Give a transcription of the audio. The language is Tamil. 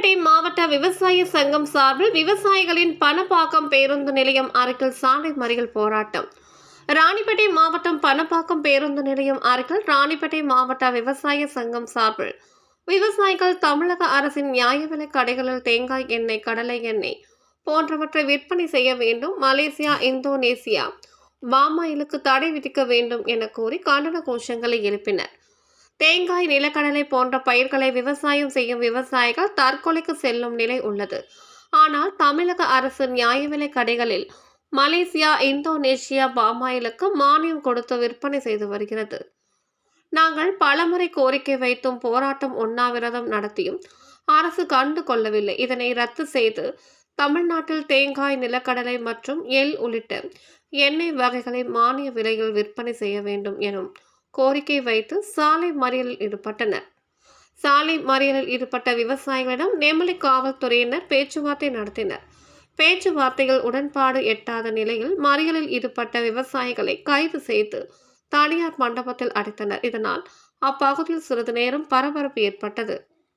புதுப்பேட்டை மாவட்ட விவசாய சங்கம் சார்பில் விவசாயிகளின் பணப்பாக்கம் பேருந்து நிலையம் அருகில் சாலை மறியல் போராட்டம். ராணிப்பேட்டை மாவட்டம் பணப்பாக்கம் பேருந்து நிலையம் அருகில் ராணிப்பேட்டை மாவட்ட விவசாய சங்கம் சார்பில் விவசாயிகள் தமிழக அரசின் நியாய விலை கடைகளில் தேங்காய் எண்ணெய் கடலை எண்ணெய் போன்றவற்றை விற்பனை செய்ய வேண்டும். மலேசியா இந்தோனேசியா பாமாயிலுக்கு தடை விதிக்க வேண்டும் என கூறி கண்டன கோஷங்களை எழுப்பினர். தேங்காய் நிலக்கடலை போன்ற பயிர்களை விவசாயம் செய்யும் விவசாயிகள் தற்கொலைக்கு செல்லும் நிலை உள்ளது. ஆனால் தமிழக அரசு நியாய விலை கடைகளில் மலேசியா இந்தோனேஷியா பாமாயிலுக்கு மானியம் கொடுத்து விற்பனை செய்து வருகிறது. நாங்கள் பலமுறை கோரிக்கை வைத்தும் போராட்டம் உண்ணாவிரதம் நடத்தியும் அரசு கண்டு கொள்ளவில்லை. இதனை ரத்து செய்து தமிழ்நாட்டில் தேங்காய் நிலக்கடலை மற்றும் எள் உள்ளிட்ட எண்ணெய் வகைகளை மானிய விலையில் விற்பனை செய்ய வேண்டும் எனும் கோரிக்கை வைத்து சாலை மறியலில் ஈடுபட்டனர். சாலை மறியலில் ஈடுபட்ட விவசாயிகளிடம் நெமலி காவல்துறையினர் பேச்சுவார்த்தை நடத்தினர். பேச்சுவார்த்தைகள் உடன்பாடு எட்டாத நிலையில் மறியலில் ஈடுபட்ட விவசாயிகளை கைது செய்து தனியார் மண்டபத்தில் அடைத்தனர். இதனால் அப்பகுதியில் சிறிது நேரம் பரபரப்பு ஏற்பட்டது.